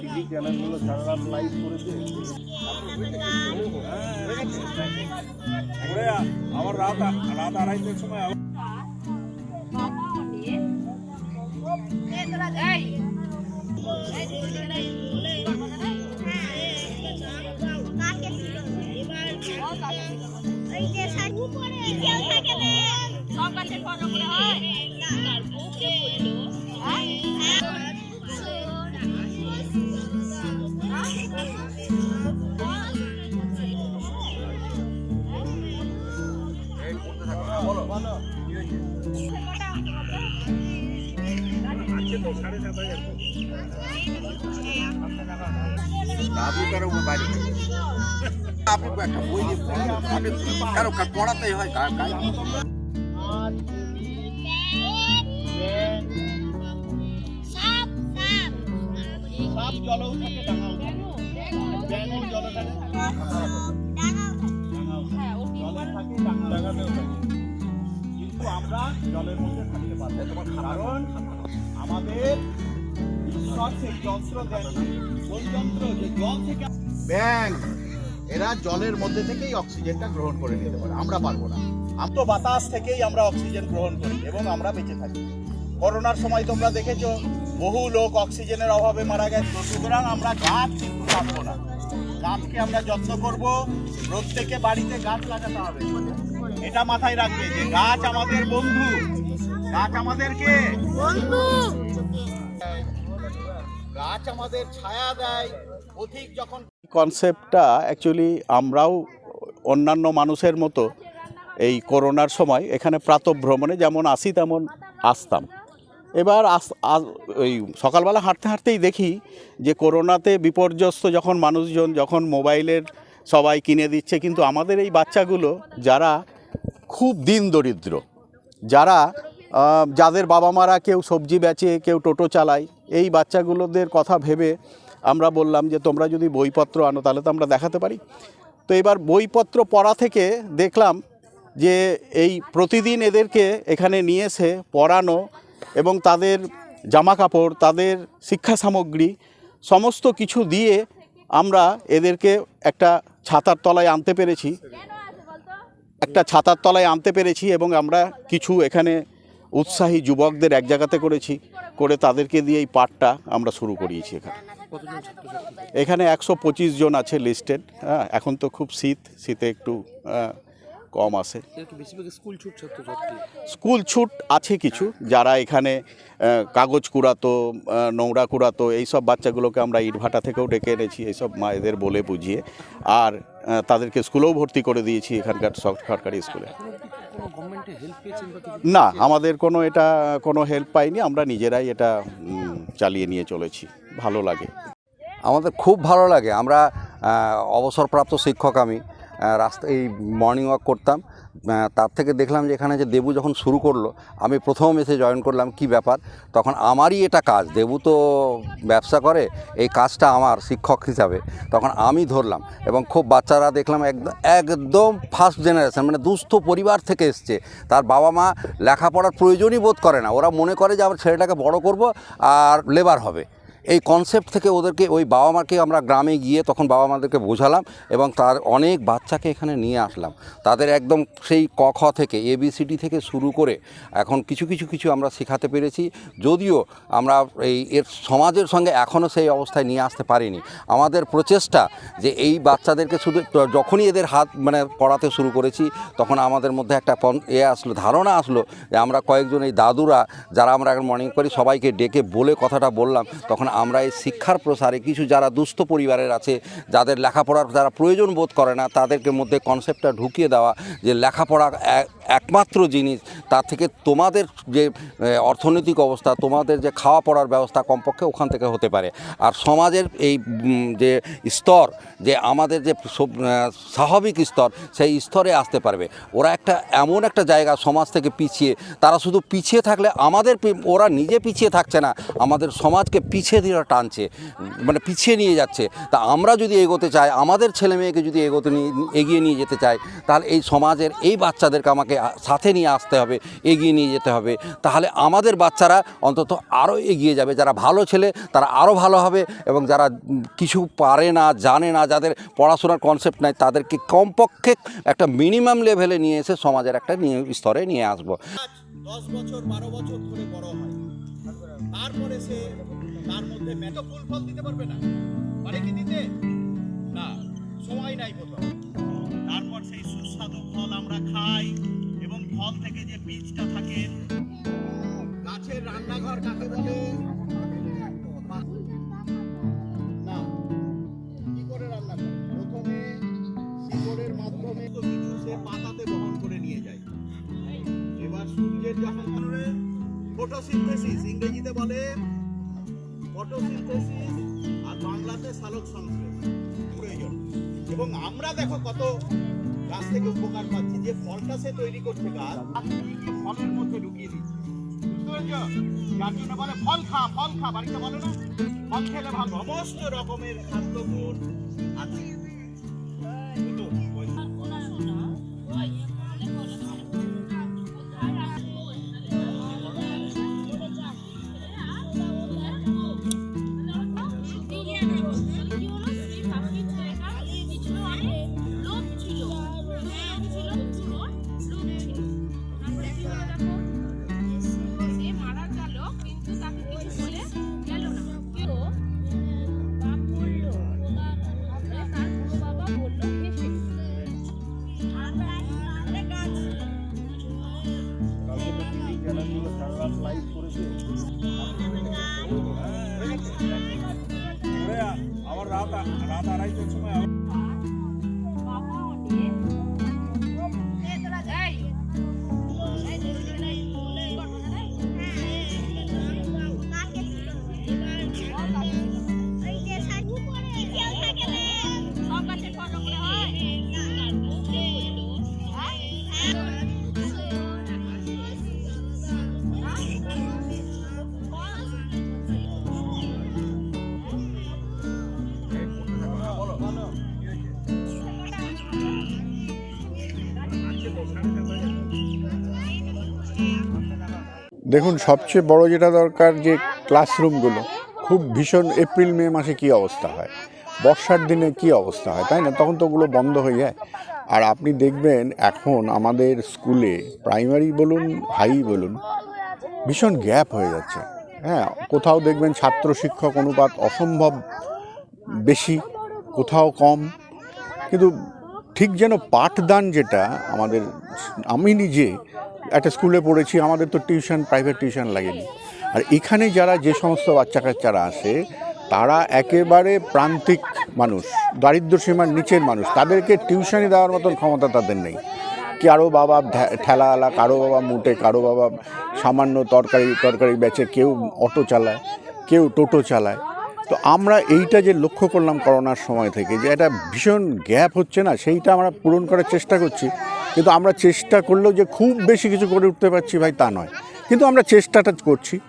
TV চ্যানেলগুলো সারা রাত live করেছে আমার রাত রাত আড়াইটার সময় আপনি কারও বাইরে আপনি একটা বই আপনি পড়াতেই হয় থাকে। জলে কিন্তু আমরা জলের মধ্যে থাকতে পারব কারণ আমাদের ব্যাং, এরা জলের মধ্যে থেকেই অক্সিজেনটা গ্রহণ করে নিতে পারে। আমরা পারব না। তো বাতাস থেকেই আমরা অক্সিজেন গ্রহণ করি এবং আমরা বেঁচে থাকি। করোনার সময় তোমরা দেখেছ, বহু লোক অক্সিজেনের অভাবে মারা গেছে। সুতরাং আমরা গাছ কিন্তু কাটবো না। গাছকে আমরা যত্ন করব। প্রত্যেকে বাড়িতে গাছ লাগাতে হবে। এটা মাথায় রাখবে যে গাছ আমাদের বন্ধু। গাছ আমাদেরকে গাছ আমাদের ছায়া দেয়, অধিক যখন কনসেপ্টটা অ্যাকচুয়ালি আমরাও অন্যান্য মানুষের মতো এই করোনার সময় এখানে প্রাতভ্রমণে যেমন আসি তেমন আসতাম। এবার আস ওই সকালবেলা হাঁটতে হাঁটতেই দেখি যে করোনাতে বিপর্যস্ত যখন মানুষজন, যখন মোবাইলের সবাই কিনে দিচ্ছে, কিন্তু আমাদের এই বাচ্চাগুলো যারা খুব দিন দরিদ্র, যারা যাদের বাবা মারা কেউ সবজি বেচে কেউ টোটো চালায় এই বাচ্চাগুলোদের কথা ভেবে আমরা বললাম যে তোমরা যদি বইপত্র আনো তাহলে তো আমরা দেখাতে পারি। তো এবার বইপত্র পড়া থেকে দেখলাম যে এই প্রতিদিন এদেরকে এখানে নিয়ে এসে পড়ানো এবং তাদের জামা কাপড় তাদের শিক্ষা সামগ্রী সমস্ত কিছু দিয়ে আমরা এদেরকে একটা ছাতার তলায় আনতে পেরেছি। একটা ছাতার তলায় আনতে পেরেছি এবং আমরা কিছু এখানে উৎসাহী যুবকদের এক জায়গাতে করেছি, করে তাদেরকে দিয়ে এই পাঠটা আমরা শুরু করিয়েছি এখানে। এখানে একশো পঁচিশ জন আছে লিস্টেড হ্যাঁ এখন তো খুব শীত, শীতে একটু কম আসে স্কুল ছুট আছে কিছু, যারা এখানে কাগজ কুড়াতো নোংরা কুড়াতো, এইসব বাচ্চাগুলোকে আমরা ইটভাটা থেকেও ডেকে এনেছি, এইসব মায়েদের বলে বুঝিয়ে। আর তাদেরকে স্কুলেও ভর্তি করে দিয়েছি এখানকার সরকারি স্কুলে। না আমাদের কোনো এটা কোনো হেল্প পাইনি। আমরা নিজেরাই এটা চালিয়ে নিয়ে চলেছি। ভালো লাগে। আমাদের খুব ভালো লাগে। আমরা অবসরপ্রাপ্ত শিক্ষক আমি। রাস্তা এই মর্নিং ওয়াক করতাম। তার থেকে দেখলাম যে এখানে যে দেবু যখন শুরু করল, আমি প্রথম এসে জয়েন করলাম, কি ব্যাপার? তখন আমারই এটা কাজ, দেবু তো ব্যবসা করে, এই কাজটা আমার শিক্ষক হিসাবে। তখন আমি ধরলাম এবং খুব বাচ্চারা দেখলাম একদম একদম ফার্স্ট জেনারেশন মানে দুস্থ পরিবার থেকে এসছে। তার বাবা মা লেখাপড়ার প্রয়োজনই বোধ করে না, ওরা মনে করে যে আমার ছেলেটাকে বড় করব আর লেবার হবে। এই কনসেপ্ট থেকে ওদেরকে, ওই বাবা মাকে আমরা গ্রামে গিয়ে তখন বাবা মাদেরকে বোঝালাম এবং তার অনেক বাচ্চাকে এখানে নিয়ে আসলাম। তাদের একদম সেই ক, খ থেকে এবিসিডি থেকে শুরু করে এখন কিছু কিছু কিছু আমরা শেখাতে পেরেছি। যদিও আমরা এই, এর সমাজের সঙ্গে এখনও সেই অবস্থায় নিয়ে আসতে পারিনি। আমাদের প্রচেষ্টা যে এই বাচ্চাদেরকে শুধু যখনই এদের হাত মানে পড়াতে শুরু করেছি, তখন আমাদের মধ্যে একটা এ আসলো, ধারণা আসলো যে আমরা কয়েকজন এই দাদুরা, যারা আমরা এখন মর্নিং করি, সবাইকে ডেকে বলে কথাটা বললাম। তখন আমরা এই শিক্ষার প্রসারে কিছু যারা দুস্থ পরিবারের আছে, যাদের লেখাপড়ার যারা প্রয়োজন বোধ করে না, তাদেরকে মধ্যে কনসেপ্টটা ঢুকিয়ে দেওয়া যে লেখাপড়া একমাত্র জিনিস তার থেকে তোমাদের যে অর্থনৈতিক অবস্থা, তোমাদের যে খাওয়া পড়ার ব্যবস্থা কমপক্ষে ওখান থেকে হতে পারে। আর সমাজের এই যে স্তর, যে আমাদের যে সব- স্বাভাবিক স্তর, সেই স্তরে আসতে পারবে। ওরা একটা এমন একটা জায়গা সমাজ থেকে পিছিয়ে, তারা শুধু পিছিয়ে থাকলে আমাদের ওরা নিজে পিছিয়ে থাকছে না, আমাদের সমাজকে পিছিয়ে ওরা টানছে মানে পিছিয়ে নিয়ে যাচ্ছে। তা আমরা যদি এগোতে চাই, আমাদের ছেলে মেয়েকে যদি এগোতে নিয়ে, এগিয়ে নিয়ে যেতে চাই, তাহলে এই সমাজের এই বাচ্চাদেরকে আমাকে সাথে নিয়ে আসতে হবে, এগিয়ে নিয়ে যেতে হবে। তাহলে আমাদের বাচ্চারা অন্তত আরও এগিয়ে যাবে। যারা ভালো ছেলে, তারা আরও ভালো হবে এবং যারা কিছু পারে না, জানে না, যাদের পড়াশোনার কনসেপ্ট নাই, তাদেরকে কমপক্ষে একটা মিনিমাম লেভেলে নিয়ে এসে সমাজের একটা স্তরে নিয়ে আসব। দশ বছর, বারো বছর ধরে বড় হয়। তারপরে সে তার মধ্যে মেটো ফুল ফল দিতে পারবে না। পারে কি দিতে? না, সময় নাই কোথাও তারপর সেই সুস্বাদু ফল আমরা খাই এবং ফল থেকে যে বীজটা থাকে, গাছের রান্নাঘর কাকে বলে? না রান্না প্রথমে মাধ্যমে করে নিয়ে যায়। এবার যখন ফটোসিনথেসিস ইংরেজিতে বলে ফটোসিনথেসিস আর বাংলাতে সালোক সংশ্লেষ প্রয়োজন এবং আমরা দেখো কত গাছ থেকে উপকার পাচ্ছি, যে ফলটা সে তৈরি করছে গাছ ফলের মধ্যে ঢুকিয়ে দিচ্ছে। যার জন্য বলে, ফল খা ফল খা, বাড়িতে বলো না, ফল খেলে ভালো সমস্ত রকমের খাদ্যগুণ আছে। আমার রাত আ- রাত দেখুন, সবচেয়ে বড় যেটা দরকার যে ক্লাসরুমগুলো খুব ভীষণ এপ্রিল, মে মাসে কি অবস্থা হয়? বর্ষার দিনে কি অবস্থা হয়, তাই না? তখন তো ওগুলো বন্ধ হয়ে যায়। আর আপনি দেখবেন, এখন আমাদের স্কুলে প্রাইমারি বলুন হাই বলুন, ভীষণ গ্যাপ হয়ে যাচ্ছে। হ্যাঁ কোথাও দেখবেন ছাত্র শিক্ষক অনুপাত অসম্ভব বেশি, কোথাও কম। কিন্তু ঠিক যেন পাঠদান যেটা আমাদের, আমি নিজে একটা স্কুলে পড়েছি, আমাদের তো টিউশন, প্রাইভেট টিউশন লাগেনি। আর এখানে যারা যে সমস্ত বাচ্চা কাচ্চারা আসে, তারা একেবারে প্রান্তিক মানুষ দারিদ্র সীমার নিচের মানুষ। তাদেরকে টিউশনি দেওয়ার মতন ক্ষমতা তাদের নেই। কারও বাবা ঠে- ঠেলাওয়ালা, কারও বাবা মুটে, কারও বাবা সামান্য তরকারি তরকারি বেচে, কেউ অটো চালায়, কেউ টোটো চালায়। তো আমরা এইটা যে লক্ষ্য করলাম করোনার সময় থেকে, যে একটা ভীষণ গ্যাপ হচ্ছে না, সেইটা আমরা পূরণ করার চেষ্টা করছি। কিন্তু আমরা চেষ্টা করলেও যে খুব বেশি কিছু করে উঠতে পারছি ভাই তা নয়। কিন্তু আমরা চেষ্টাটা করছি।